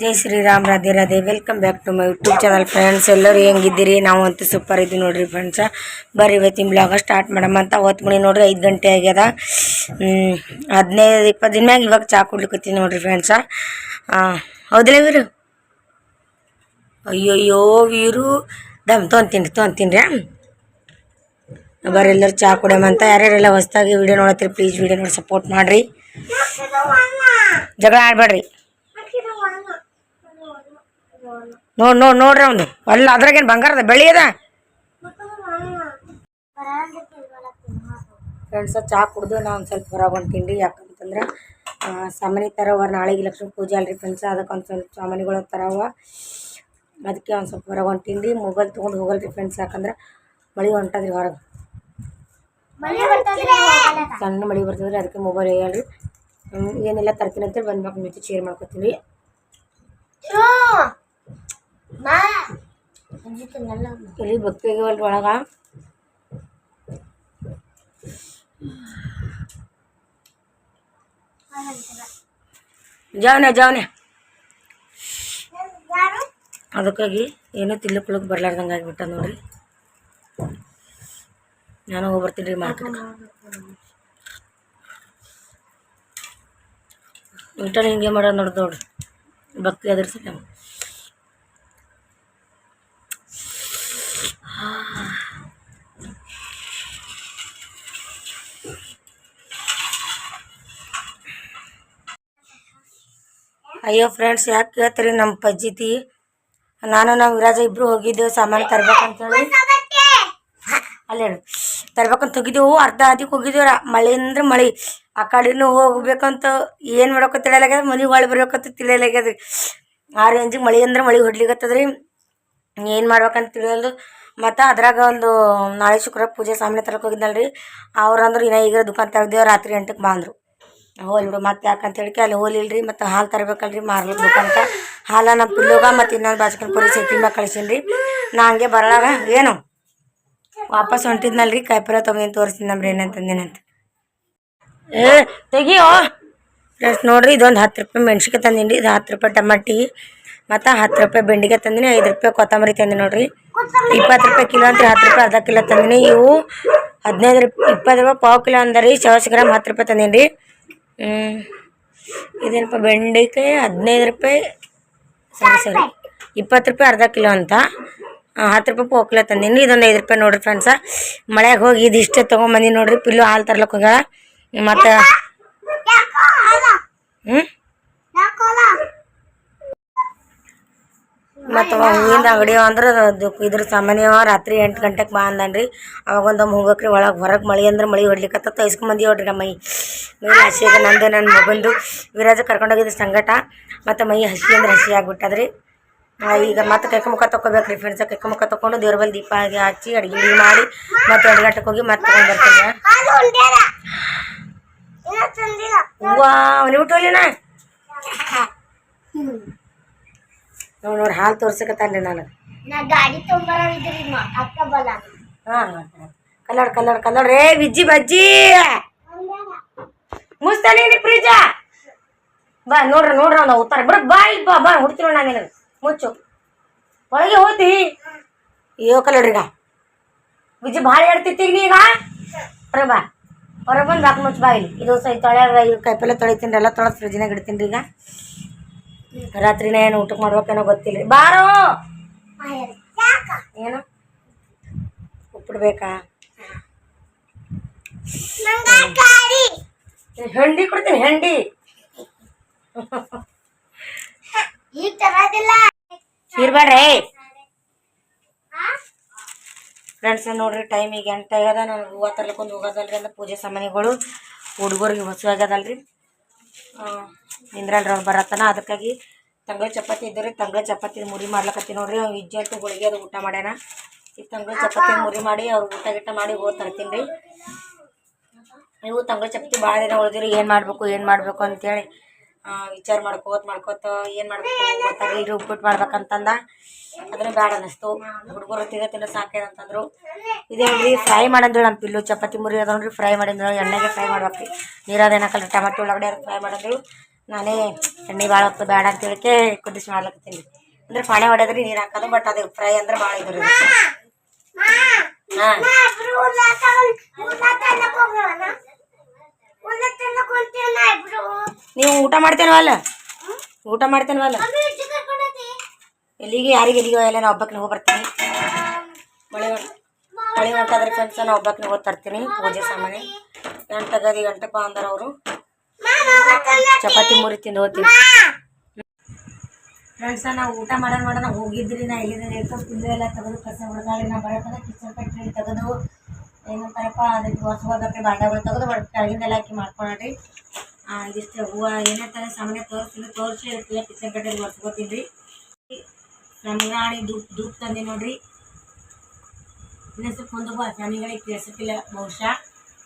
Jai Shriram, Radhe Radhe. Welcome back to my YouTube channel friends ಎಲ್ಲರೂ ಹೆಂಗಿದ್ದೀರಿ? ನಾವು ಅಂತೂ ಸೂಪರ್ ಇದ್ದೀವಿ ನೋಡಿರಿ ಫ್ರೆಂಡ್ಸ ಬರ್ರಿ ಇವತ್ತಿನ ಬ್ಲಾಗ ಸ್ಟಾರ್ಟ್ ಮಾಡಮ್ಮ ಅಂತ. ಹೊತ್ತು ಮಣಿ ನೋಡ್ರಿ ಐದು ಗಂಟೆ ಆಗ್ಯದ. ಹದಿನೈದು, ಇಪ್ಪತ್ತು ದಿನ ಮ್ಯಾಗ ಇವಾಗ ಚಾ ಕುಡ್ಲಿಕತ್ತೀನಿ ನೋಡಿರಿ ಫ್ರೆಂಡ್ಸ ಹೌದಿಲ್ಲ ವೀರು? ಅಯ್ಯೋಯ್ಯೋ ವೀರು. ದಮ್, ತೊಂತೀನಿ ತೊಂತೀನಿ ರೀ. ಬರ್ರಿ ಎಲ್ಲರೂ ಚಾ ಕುಡಿಯಮಂತ ಯಾರ್ಯಾರೆಲ್ಲ ಹೊಸ್ದಾಗಿ ವಿಡಿಯೋ ನೋಡತ್ತೀರಿ ಪ್ಲೀಸ್ ವೀಡಿಯೋ ನೋಡಿ ಸಪೋರ್ಟ್ ಮಾಡಿರಿ. ಜಗಳ ಆಡ್ಬೇಡ್ರಿ. ನೋಡ್ ನೋಡ್ ನೋಡ್ರಿ ಅವ್ನು. ಅಲ್ಲ ಅದ್ರಾಗೇನು ಬಂಗಾರದ ಬೆಳಿ ಅದ? ಫ್ರೆಂಡ್ಸ ಚಹಾ ಕುಡ್ದು ನಾವು ಒಂದು ಸ್ವಲ್ಪ ಹೊರಗೆ ಹೊಂಟೀನಿ ಯಾಕಂತಂದ್ರೆ ಸಾಮಾನಿ ತರ ತರವ ನಾಳೆಗೆ ಲಕ್ಷ್ಮೀ ಪೂಜೆ ಅಲ್ರಿ ಫ್ರೆಂಡ್ಸ್ ಅದಕ್ಕೆ ಒಂದು ಸ್ವಲ್ಪ ಸಾಮಾನುಗಳು ತರವ ಅದಕ್ಕೆ ಒಂದು ಸ್ವಲ್ಪ ಹೊರಗೆ ಹೊಂಟೀನಿ ಮೊಬೈಲ್ ತೊಗೊಂಡು ಹೋಗಲ್ರಿ ಫ್ರೆಂಡ್ಸ್ ಯಾಕಂದ್ರೆ ಮಳೆ ಹೊಂಟದ್ರಿ ಹೊರಗೆ. ಸಣ್ಣ ಮಳೆ ಬರ್ತದ್ರಿ ಅದಕ್ಕೆ ಮೊಬೈಲ್ ಹೇಳ್ರಿ. ಏನೆಲ್ಲ ತರ್ತೀನಿ ಅಂತೇಳಿ ಬಂದು ನಿಮ್ಮ ಜೊತೆ ಶೇರ್ ಮಾಡ್ಕೊತೀನಿ. ಇಲ್ಲಿ ಭಕ್ತಿಗೆ ಒಳಗೆ ಒಳಗ. ಜಾವನೆ ಜಾವನೆ. ಅದಕ್ಕಾಗಿ ಏನೂ ತಿಳ್ಕೊಳಕ್ ಬರ್ಲಾರ್ದಂಗೆ ಆಗಿಬಿಟ್ಟ ನೋಡ್ರಿ. ನಾನು ಹೋಗ್ಬರ್ತೀನಿ ರೀ ಮಾರ್ಕೆಟ್ ಊಟನ ಹಿಂಗೆ ಮಾಡೋದು ನೋಡ್ದು ನೋಡ್ರಿ. ಭಕ್ತಿ ಅದ್ರ ಸಲ ಅಯ್ಯೋ ಫ್ರೆಂಡ್ಸ್ ಯಾಕೆ ಕೇಳ್ತೀರಿ ನಮ್ಮ ಪಜ್ಜಿತಿ? ನಾನು, ನಾವು ವಿರಾಜ ಇಬ್ರು ಹೋಗಿದ್ದೆವು ಸಾಮಾನು ತರ್ಬೇಕಂತೇಳಿ. ಅಲ್ಲೇ ತರ್ಬೇಕಂತ ಹೋಗಿದ್ದೆವು, ಅರ್ಧ ಅದಕ್ಕೆ ಹೋಗಿದ್ದೇವ್ರ ಮಳೆ ಅಂದ್ರೆ ಮಳೆ. ಆ ಕಡೆನೂ ಹೋಗ್ಬೇಕಂತ ಏನು ಮಾಡೋಕೆ ತಿಳಿಯಲಾಗ್ಯದ ಮನೆಗೆ ಒಳ ಬರ್ಬೇಕಂತ ತಿಳಿಯಲಾಗ್ಯದ ಆ ರೇಂಜಿಗೆ ಮಳೆ ಅಂದ್ರೆ ಮಳೆ ಹೊಡ್ಲಿಕತ್ತದ್ರಿ. ಏನು ಮಾಡ್ಬೇಕಂತ ತಿಳಿಯಲ್ದು. ಮತ್ತು ಅದ್ರಾಗ ಒಂದು ನಾಳೆ ಶುಕ್ರ ಪೂಜೆ ಸಾಮಾನ್ಯ ತರಕ್ಕೆ ಹೋಗಿದ್ದಲ್ರಿ. ಅವ್ರು ಅಂದ್ರೆ, ಇನ್ನ ಈಗ ದುಕಾನ್ ತೆಗ್ದೇವು, ರಾತ್ರಿ ಎಂಟಕ್ಕೆ ಬಂದರು. ಹೋಲ್ ಬಿಡು, ಮತ್ತೆ ಯಾಕಂತ ಹೇಳಿಕೆ ಅಲ್ಲಿ ಹೋಲಿಲ್ರಿ ಮತ್ತು ಹಾಲು ತರಬೇಕಲ್ರಿ ಮಾರ್ಲಿಕ್ಕೆ ದುಕಾನ್ಕ ಹಾಲ ನಮ್ಮ ಪಿಲ್ಲೋಗ ಮತ್ತು ಇನ್ನೊಂದು ಬಾಚ್ಕನ್ ಪುರಿ ಸೇತಿ ಮ್ಯಾಗ ಕಳಿಸೀನಿ ರೀ ನಾ ಹಂಗೆ ಬರಲಾಗ, ಏನು? ವಾಪಸ್ ಹೊಂಟಿದ್ನಲ್ರಿ, ಕಾಯಿಪಲ್ಲೆ ತೊಗೊಂಡು ತೋರಿಸ್ತೀನಿ ನಮ್ರಿ ಏನಂತಂದೇನಂತ ಏ, ತೆಗಿಯೋ. ಫ್ರೆಂಡ್ಸ್ ನೋಡ್ರಿ, ಇದೊಂದು ಹತ್ತು ರೂಪಾಯಿ ಮೆಣ್ಸಿಕಾಯಿ ತಂದೀನಿ ಇದು ಹತ್ತು ರೂಪಾಯಿ ಟಮಾಟಿ, ಮತ್ತು ಹತ್ತು ರೂಪಾಯಿ ಬೆಂಡಿಕಾಯಿ ತಂದಿನಿ, ಐದು ರೂಪಾಯಿ ಕೊತ್ತಂಬರಿ ತಂದಿ ನೋಡ್ರಿ. ಇಪ್ಪತ್ತು ರೂಪಾಯಿ ಕಿಲೋ ಅಂತ ಹತ್ತು ರೂಪಾಯಿ ಅರ್ಧ ಕಿಲೋ ತಂದಿನಿ. ಇವು ಹದಿನೈದು ರೂಪಾಯಿ ಇಪ್ಪತ್ತು ರೂಪಾಯಿ ಪಾವು ಕಿಲೋ ಅಂದರಿ ಚವಸ್ ಗ್ರಾಮ್ ಹತ್ತು ರೂಪಾಯಿ ತಂದೀನಿ ರೀ ಇದೇನಪ್ಪ ಬೆಂಡೆಕಾಯಿ ಹದಿನೈದು ರೂಪಾಯಿ. ಸರಿ ಸರಿ ಇಪ್ಪತ್ತು ರೂಪಾಯಿ ಅರ್ಧ ಕಿಲೋ ಅಂತ. ಹತ್ತು ರೂಪಾಯಿ ಪೋಕ್ಲೆ ಕಿಲೋ ತಂದೀನಿ. ಇದೊಂದು ಐದು ರೂಪಾಯಿ ನೋಡ್ರಿ ಫ್ರೆಂಡ್ಸ ಮಳೆಗೆ ಹೋಗಿ ಇದಿಷ್ಟೇ ತೊಗೊಂಬಂದಿನಿ ನೋಡ್ರಿ. ಪಿಲ್ಲು ಹಾಲು ತರ್ಲಕ್ಕೆ ಹೋಗ್ಯಾಳ. ಮತ್ತು ಹ್ಞೂ ಮತ್ತು ಹೂವಿಂದ ಅಂಗಡಿ ಅಂದ್ರೆ ಅದು ಇದ್ರ ಸಾಮಾನ್ಯ ರಾತ್ರಿ ಎಂಟು ಗಂಟೆಗೆ ಬಾ ಅಂದನ್ರಿ. ಅವಾಗ ಒಂದೊಮ್ಮೆ ಹೋಗಕ್ರಿ ಒಳಗೆ ಹೊರಗೆ ಮಳೆ ಅಂದ್ರೆ ಮಳೆ ಹೊಡ್ಲಿಕತ್ತ ತೈಸ್ಕೊಂಬಂದಿ ನೋಡ್ರಿ ನಮ್ಮ ಮೈ. ಮೈ ಹಸಿ ಅದ ನಂದು ನನ್ನ ಮಗಂದು. ವಿರಾಜ ಕರ್ಕೊಂಡೋಗಿದ್ದು ಸಂಗಟ. ಮತ್ತು ಮೈ ಹಸಿ ಅಂದ್ರೆ ಹಸಿ ಆಗಿಬಿಟ್ಟದ್ರಿ. ಈಗ ಮತ್ತೆ ಕೈಕ ಮುಖ ತಗೋಬೇಕ್ರಿ ಫ್ರೆಂಡ್ಸ ಕೈಕ ಮುಖ ತಗೊಂಡು ದೇವ್ರ ಬಲ್ಲಿ ದೀಪ ಆಗಿ ಹಚ್ಚಿ ಅಡುಗೆ ಗಿಡಿ ಮಾಡಿ ಮತ್ತೆ ಎರಡು ಗಂಟೆಗೆ ಹೋಗಿ ಮತ್ತೆ ತಗೊಂಡು ಬರ್ತೀನಿ. ವಾ ನೀವು ಟೋಲಿನ ನೋಡಿ ನೋಡಿ ಹಾಲು ತೋರ್ಸಕತ್ತಾನ್ರಿ ನಾನು ಹಾಂ ಕಲ್ಲಡ್ ಕಲ್ಲಡ್ ಕಲ್ಲಡ್. ರೇ ವಿಜ್ಜಿ ಬಜ್ಜಿ! ಮುಸ್ತಾನೆ ಫ್ರಿಜ! ಬಾ ನೋಡ್ರಿ ನೋಡ್ರಿ ಅವ್ನು ಉತ್ತರ. ಬರ ಬಾ ಇಲ್ಲಿ ಬಾ ಬಾ ಹುಡ್ತೀನಿ ನಾನು ನಿನಗೆ. ಮುಚ್ಚು. ಒಳಗೆ ಹೋತಿ ಅಯ್ಯೋ ಕಲ್ಲಡ್ರಿಗ. ವಿಜಿ ಭಾಳ ಹೇಳ್ತಿತ್ತಿ ಈಗ ನೀ ಈಗ ಹೊರಗೆ ಬಾ. ಹೊರಗೆ ಬಂದು ಬಾಕ್ ಮುಚ್ಚು ಬಾ ಇಲ್ಲಿ. ಇದು ಸೈ ತೊಳೆ ಕಾಯಿಪಲ್ಲೆ ತೊಳಿತೀನಿ ಎಲ್ಲ ತೊಳೆದು ಫ್ರಿಜ್ನಾಗ ಇಡ್ತೀನಿ ಈಗ. ರಾತ್ರಿನ ಏನು ಊಟಕ್ಕೆ ಮಾಡ್ಬೇಕೇನೋ ಗೊತ್ತಿಲ್ಲ ಬಾರೋ! ಏನು? ಉಪ್ಪಿಡ್ಬೇಕಾ? ಬೇಕಾ ಹೆಂಡಿ ಕೊಡ್ತೀನಿ ಹೆಂಡಿ. ಇರ್ಬೇಡ್ರಿ ಫ್ರೆಂಡ್ಸ್ ನೋಡ್ರಿ ಟೈಮ್ ಈಗ ಎಂಟು ಆಗ್ಯದ. ನಾನು ಹೂವು ತರ್ಲಿಕ್ಕೊಂದು ಹೋಗೋದಲ್ರಿ ಅಂದ್ರೆ ಪೂಜೆ ಸಾಮಾನುಗಳು ಹುಡುಗರಿಗೆ ಹೊಸ ಆಗ್ಯದಲ್ರಿ ನಿಂದ್ರಲ್ರಿ ರೌಂಡ್ ಬರತ್ತನ. ಅದಕ್ಕಾಗಿ ತಂಗಳ ಚಪಾತಿ ಇದ್ರೆ ತಂಗಳ ಚಪಾತಿ ಮುರಿ ಮಾಡ್ಲಕತ್ತಿ ನೋಡ್ರಿ. ಅವ್ನು ಗುಳಿಗೆ ಅದು ಊಟ ಮಾಡ್ಯಾನ. ಈ ತಂಗಳ ಚಪಾತಿ ಮುರಿ ಮಾಡಿ ಅವ್ರು ಊಟ ಗಿಟ್ಟ ಮಾಡಿ ಹೋಗಿ ತರ್ತೀನಿ ರೀ. ನೀವು ತಂಗಳ ಚಪಾತಿ ಭಾಳ ದಿನ ಉಳಿದಿರಿ, ಏನು ಮಾಡಬೇಕು ಏನು ಮಾಡಬೇಕು ಅಂತೇಳಿ ವಿಚಾರ ಮಾಡ್ಕೋತ ಮಾಡ್ಕೋತ ಏನು ಮಾಡಬೇಕು ಈಗ ಉಪ್ಪಿಟ್ಟು ಮಾಡ್ಬೇಕಂತಂದ. ಅದ್ರ ಬೇಡ ಅನ್ನಿಸ್ತು. ಹುಡುಗರು ತಿಂದ ತಿನ್ನ ಸಾಕೇನಂತಂದ್ರು ನೋಡ್ರಿ ಫ್ರೈ ಮಾಡಂದ್ರೆ ನಮ್ಮ ಪಿಲ್ಲು ಚಪಾತಿ ಮುರಿ ಅದ ನೋಡ್ರಿ, ಫ್ರೈ ಮಾಡಿದ್ರು ಎಣ್ಣೆಗೆ ಫ್ರೈ ಮಾಡ್ಬೇಕು ನೀರಾದ ಏನಕ್ಕಲ್ಲ ಟಮಾಟೊ ಒಳಗಡೆ ಫ್ರೈ ಮಾಡಿದ್ರು ನಾನೇ ಎಣ್ಣೆ ಭಾಳ ಹೊತ್ತು ಬೇಡ ಅಂತ ಹೇಳಕ್ಕೆ ಕುದಿಸಿ ಮಾಡ್ಲಕತ್ತೀನಿ. ಅಂದ್ರೆ ಪಾಣೆ ಹೊಡೆದ್ರಿ ನೀರು ಹಾಕೋದು ಬಟ್ ಅದು ಫ್ರೈ ಅಂದ್ರೆ ಭಾಳ ಇದ್ರಿ ಹಾಂ. ನೀವು ಊಟ ಮಾಡ್ತೇನವಲ್ಲ ಊಟ ಮಾಡ್ತೇನವಲ್ಲ ಎಲ್ಲಿಗೆ, ಯಾರಿಗೆ ಎಲ್ಲಿಗೆ ಎಲ್ಲ ನಾ ಒಬ್ಬಕ್ಕೆ ಹೋಗಿ ಬರ್ತೀನಿ. ಮಳೆ ಮಳೆ ಹೊಂಟಾದ್ರೆ ಫ್ರೆಂಡ್ಸ್ ನಾ ಒಬ್ಬಕ್ಕೆ ಹೋಗಿ ತರ್ತೀನಿ, ಪೂಜೆ ಸಾಮಾನೆ. ಗಂಟೆಗದಿ ಗಂಟಪ್ಪ ಅಂದ್ರೆ ಅವರು. ಚಪಾತಿ ಮುರಿ ತಿಂದು ಹೋಗ್ತೀವಿ ಫ್ರೆಂಡ್ಸ ನಾವು ಊಟ ಮಾಡೋಣ ಮಾಡೋಣ ಹೋಗಿದ್ರಿ. ನಾ ಇಲ್ಲಿ ತಿಂದು ಎಲ್ಲ ತೆಗೆದು ಕಸ ಹೊಡೆದಾಳಿ. ನಾ ಬರೋತನ ಕಿಚನ್ ಕಟ್ಟಿ ತೆಗೆದು. ಏನಂತಾರಪ್ಪ ಅದಕ್ಕೆ ಹೊಸ ಹೋಗಕ್ಕೆ ಬಾಂಡಗಳು ತೆಗೆದು ಬಟ್ ಕೆಳಗಿಂದೆಲ್ಲ ಹಾಕಿ ಮಾಡ್ಕೊಳ್ರಿ ಇದಿಷ್ಟು ಹೂವು ಏನಂತಾರೆ ಸಾಮಾನ್ಯ ತೋರಿಸ್ತೀನಿ ತೋರಿಸಿ ಇರ್ತೀವಿ ಕಿಚನ್ ಕಟ್ಟೆಲಿ ಒರೆಸ್ಕೊತೀನಿ ನಮ್ಗಾಣಿ ಧೂಪ್ ಧೂಪ್ ತಂದೆ ನೋಡ್ರಿ. ಇನ್ನೊಂದು ಸ್ವಲ್ಪ ಒಂದು ಫ್ಯಾಮಿಲಿಗಳಿಗೆ ಕೇಳಿಸಕ್ಕಿಲ್ಲ ಬಹುಶಃ.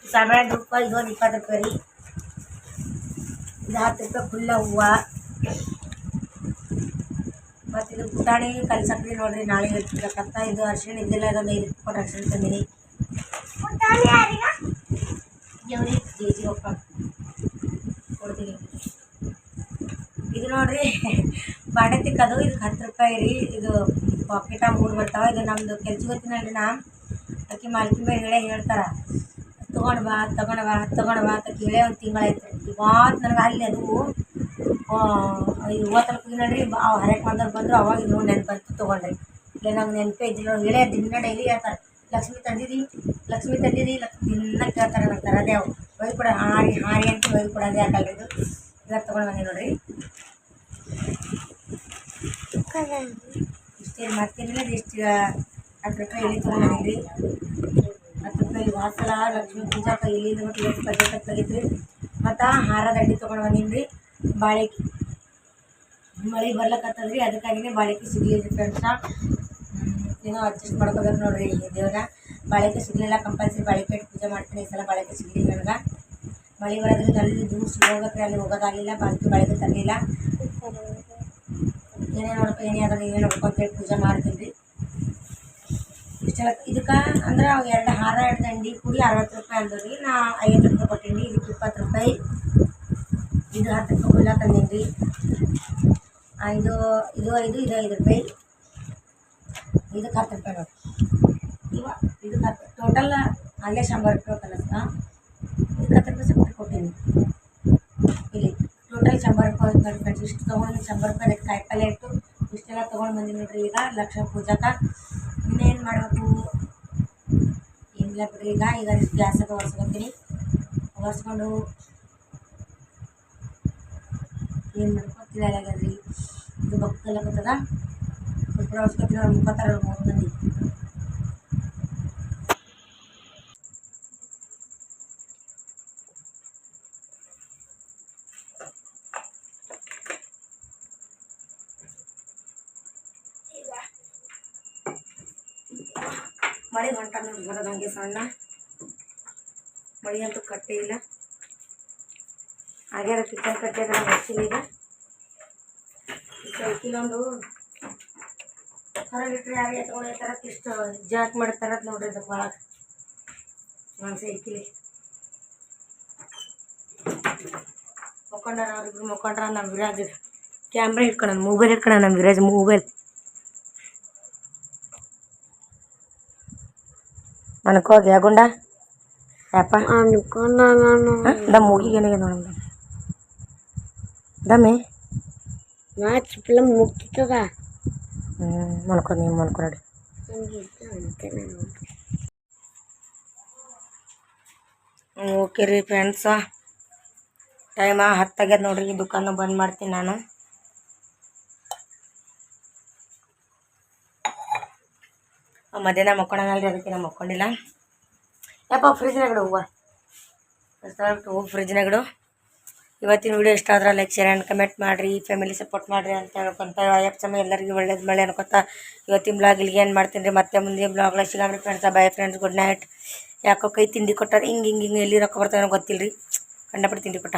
ಸಾಮಾನ್ಯ ಧೂಪ ಇದು ಒಂದು ಇಪ್ಪತ್ತು ರೂಪಾಯಿ ರೀ. ಇದು ಹತ್ತು ರೂಪಾಯಿ ಫುಲ್ಲ ಹೂವು. ಮತ್ತು ಇದು ಪುಟಾಣಿ ಕಲ್ಸಕ್ರಿ ನೋಡ್ರಿ ನಾಳೆ ಇರ್ತಿರ್ಬೇಕಂತ ಇದು ಅರ್ಶಿಣ ಇದ್ದಿಲ್ಲ ಇದೊಂದು ಐದು ಕೊಟ್ಟು ಅರ್ಶಿಣ ತಂದೀನಿ. ಒಪ್ಪ. ಕೊಡ್ತೀನಿ. ಇದು ನೋಡ್ರಿ ಬಾಡೆ ತಿಕ್ಕದು ಇದಕ್ಕೆ ಹತ್ತು ರೂಪಾಯಿ ರೀ. ಇದು ಪಾಕೆಟ ಮೂರು ಬರ್ತಾವ. ಇದು ನಮ್ಮದು ಕೆಲ್ಸ ಗೊತ್ತಿನಲ್ರಿ ನಾ ಅಕ್ಕಿ ಮಾಲ್ಕಿ ಮೇಲೆ ಹೇಳೇ ಹೇಳ್ತಾರ. ಬಾ ತಗೊಂಡು ಬಾ ತಗೊಂಡು ಬಾ ಅಂತ ಕೇಳೇ ಒಂದು ತಿಂಗಳಾಯ್ತು. ಇವತ್ತು ನನಗೆ ಅಲ್ಲಿ ಅದು ಇವತ್ತು ನೋಡ್ರಿ ಅವು ಹರಕೆ ಮಾಡ್ದವ್ರು ಬಂದರು, ಅವಾಗ ಇದು ನೆನಪು ಬಂತು ತೊಗೊಂಡ್ರಿ. ಇಲ್ಲ ನಂಗೆ ನೆನಪೇ ಇದ್ದಿಲ್ಲ ಹೇಳೇ ದಿನ ಡೈಲಿ ಹೇಳ್ತಾರೆ, ಲಕ್ಷ್ಮಿ ತಂದಿರಿ ಲಕ್ಷ್ಮಿ ತಂದಿರಿ ಲಕ್ಷ್ಮಿ ದಿನ ಕೇಳ್ತಾರೆ, ನಂಗೆ ತರದೇ ಅವು. ಒಯ್ದು ಕೊಡ ಹಾರಿ ಹಾರಿ ಅಂತ ಒಯ್ದು ಕೊಡೋದೇ ಆಗಲ್ಲ ಇದು ಇವತ್ತು ತೊಗೊಂಡು ಬಂದಿ ನೋಡ್ರಿ. ಇಷ್ಟೇ ಮತ್ತೇನಿಲ್ಲ ಇಷ್ಟು ಹತ್ತು ರೂಪಾಯಿ ಎಲ್ಲಿ ತೊಗೊಂಡು ಬಂದಿದ್ರಿ? ರೂಪಾಯಿ ವಾಸಲ, ಲಕ್ಷ್ಮೀ ಪೂಜಾಕ ಇಲ್ಲಿಂದ ಮತ್ತು ಎಷ್ಟು ಬಜೆಟ್ ಮತ್ತೆ ಮತ್ತು ಹಾರದ ಅಡ್ಡಿ ತೊಗೊಂಡು ಬಂದೀನಿ ರೀ ಬಾಳೆಕಿ ಮಳೆ ಬರ್ಲಕತ್ತದ್ರಿ, ಅದಕ್ಕಾಗಿನೇ ಬಾಳೆಕಿ ಸಿಗ್ಲಿಲ್ಲ ಫ್ರೆಂಡ್ಸ ಏನೋ ಅಡ್ಜಸ್ಟ್ ಮಾಡ್ಕೋಬೇಕು ನೋಡ್ರಿ ಇಲ್ಲಿ ದೇವ್ರ. ಬಾಳೆಕೆ ಸಿಗಲಿಲ್ಲ ಕಂಪಲ್ಸರಿ ಬಾಳೆಕೆ ಇಟ್ಟು ಪೂಜೆ ಮಾಡ್ತೀನಿ, ಈ ಸಲ ಬಾಳೆಕೆ ಸಿಗಲಿಲ್ಲ ನನಗೆ ಮಳೆ ಬರೋದ್ರಿಂದ ಅಲ್ಲಿ ದೂರ ಸಿಗೋಗ್ಬೇಕ್ರಿ ಅಲ್ಲಿ ಹೋಗೋದಾಗಿಲ್ಲ ಬಂತು ಬಾಳೆಕೆ ತರಲಿಲ್ಲ. ಏನೇ ನೋಡ್ಕೊ ಏನೇ ಅದ ನೀವೇ ನೋಡ್ಕೊಂತ ಪೂಜೆ ಮಾಡ್ತೀನಿ ರೀ ಇಷ್ಟೆಲ್ಲ ಇದಕ್ಕೆ ಅಂದ್ರೆ ಅವು ಎರಡು ಹಾರ, ಎರಡು ದಂಡಿ ಕೂಡಿ ಅರವತ್ತು ರೂಪಾಯಿ ಅಂದ್ರಿ ನಾ ಐವತ್ತು ರೂಪಾಯಿ ಕೊಟ್ಟೀನಿ ರೀ ಇದಕ್ಕೆ ಇಪ್ಪತ್ತು ರೂಪಾಯಿ. ಇದು ಹತ್ತು ರೂಪಾಯಿ ಗುಲ್ಲ ತಂದೀನಿ ರೀ ಇದು ಇದು ಐದು ಇದು ಐದು ರೂಪಾಯಿ. ಇದಕ್ಕೆ ಹತ್ತು ರೂಪಾಯಿ ನೋಡಿ ಇವ ಇದಕ್ಕೆ ಹತ್ತು ಟೋಟಲ್ ಅಲ್ಲೇ ಶಂಬರ್ ರೂಪಾಯಿ ಕಲಸ ಇದಕ್ಕೆ ಹತ್ತು ರೂಪಾಯಿ ಸಪ್ರೇಟ್ ಕೊಟ್ಟೀನಿ. ಇಲ್ಲಿ ಟೋಟಲ್ ಶಂಬರ್ ರೂಪಾಯಿ ನೋಡಿ ಇಷ್ಟು ತೊಗೊಂಡು ಶಂಬರ್ ರೂಪಾಯಿ ಕಾಯಿಪಲ್ಲೆ ಇಟ್ಟು, ಇಷ್ಟೆಲ್ಲ ತೊಗೊಂಡು ಬಂದೀನಿ ನೋಡ್ರಿ ಈಗ ಲಕ್ಷ ಪೂಜಾಕ. ಇನ್ನೇನು ಮಾಡಬೇಕು? ಏನಿಲ್ಲ ಬಿಡ್ರಿ, ಈಗ ಈಗ ಗ್ಯಾಸಾಗ ಒರೆಸ್ಕೊತೀನಿ. ಒರೆಸ್ಕೊಂಡು ಏನು ಮಾಡ್ಕೊತಿಲ್ಲ ಆಗ್ಯದ್ರಿ ಇದು ಬಕ್ಕಲಾಗತ್ತದ ಸ್ವಲ್ಪ ಒರೆಸ್ಕೊತೀನಿ ಅವ್ರು ಮುಖತ್ತಾರ ಮೂರು ಮಂದಿ. ಮಳೆ ಹೊಂಟ ನೋಡಿ, ಬರೋದು ಹಂಗೆ ಸಣ್ಣ. ಮಳೆ ಅಂತೂ ಕಟ್ಟೇ ಇಲ್ಲ. ಹಾಗೆ ಕಿಚನ್ ಕಟ್ಟೆ ನಾನು ಹಚ್ಚಿಲ್ಲ ಈಗ. ಸೈಕಿಲೊಂದು ಹೊರಗಿಟ್ರೆ ಯಾರು ಎತ್ಕೊಂಡು ಹೋಗ್ತಾರ ಇಷ್ಟು ಜಾಕ್ ಮಾಡ್ತಾರ ನೋಡ್ರಿ ಅದು ಭಾಳ ಒಂದು ಸೈಕಿಲಿ. ಮುಖಂಡರ ಅವ್ರಿಬ್ರು ಮುಖಂಡ್ರ ನಮ್ಮ ವಿರಾಜ್. ಕ್ಯಾಮ್ರಾ ಇಟ್ಕೊಳ ಮೊಬೈಲ್ ಇಟ್ಕೊಳ ನಮ್ಮ ವಿರಾಜ್ ಮೊಬೈಲ್ ಅನ್ಕೋಗಿ ಯಾಗುಂಡ ಯಪ್ಪ. ಅನ್ಕೊಂಡ ನಾನು ದಮ್ ಮುಗಿ ಏನಾಗಿದೆ ನೋಡಮ್ಮ ದಮ್ಮಿ. ನಾ ಚಿಪ್ಲ ಮುಗ್ತಿತ್ತದ ಹ್ಞೂ ನೀ ನೀವು ಮನ್ಕೊ ನೋಡಿ. ಓಕೆ ರೀ ಫ್ರೆಂಡ್ಸ ಟೈಮ ಹತ್ತಾಗ್ಯದ ನೋಡ್ರಿ ದುಕಾನು ಬಂದ್ ಮಾಡ್ತೀನಿ ನಾನು. ಮಧ್ಯಾಹ್ನ ಮಕ್ಕೊಳಂಗಲ್ರಿ, ಅದಕ್ಕೆ ನಾನು ಮಕ್ಕೊಂಡಿಲ್ಲ. ಯಪ್ಪ ಫ್ರಿಜ್ನಾಗಡು ಹೂವು. ಹೂವು ಫ್ರಿಜ್ನಾಗಡು ಇವತ್ತಿನ ವಿಡಿಯೋ ಇಷ್ಟ ಆದ್ರೆ ಲೈಕ್ ಶೇರ್ ಆ್ಯಂಡ್ ಕಮೆಂಟ್ ಮಾಡಿರಿ. ಫ್ಯಾಮಿಲಿ ಸಪೋರ್ಟ್ ಮಾಡಿರಿ ಅಂತ ಹೇಳ್ಕೊಂತ ಯಾಕೆ ಸಮಯ ಎಲ್ಲರಿಗೂ ಒಳ್ಳೇದು ಮಳೆ ಅನ್ಕೊತ. ಇವತ್ತಿನ ಬ್ಲಾಗ್ ಇಲ್ಲಿಗೆ ಏನು ಮಾಡ್ತೀನಿ ರೀ ಮತ್ತೆ ಮುಂದೆ ಬ್ಲಾಗ್ಲ ಸಿಗಾಮ್ರಿ friends bye friends good night ಯಾಕೋ ಕೈ ತಿಂಡಿ ಕೊಟ್ಟಾರೆ, ಹಿಂಗೆ ಹಿಂಗೆ ಹಿಂಗೆ ಎಲ್ಲಿ ರೊಕ್ಕ ಬರ್ತಾವೆ ಗೊತ್ತಿಲ್ಲ ರೀ ಕಂಡಪಟ್ಟು ತಿಂಡಿ ಕೊಟ್ಟ.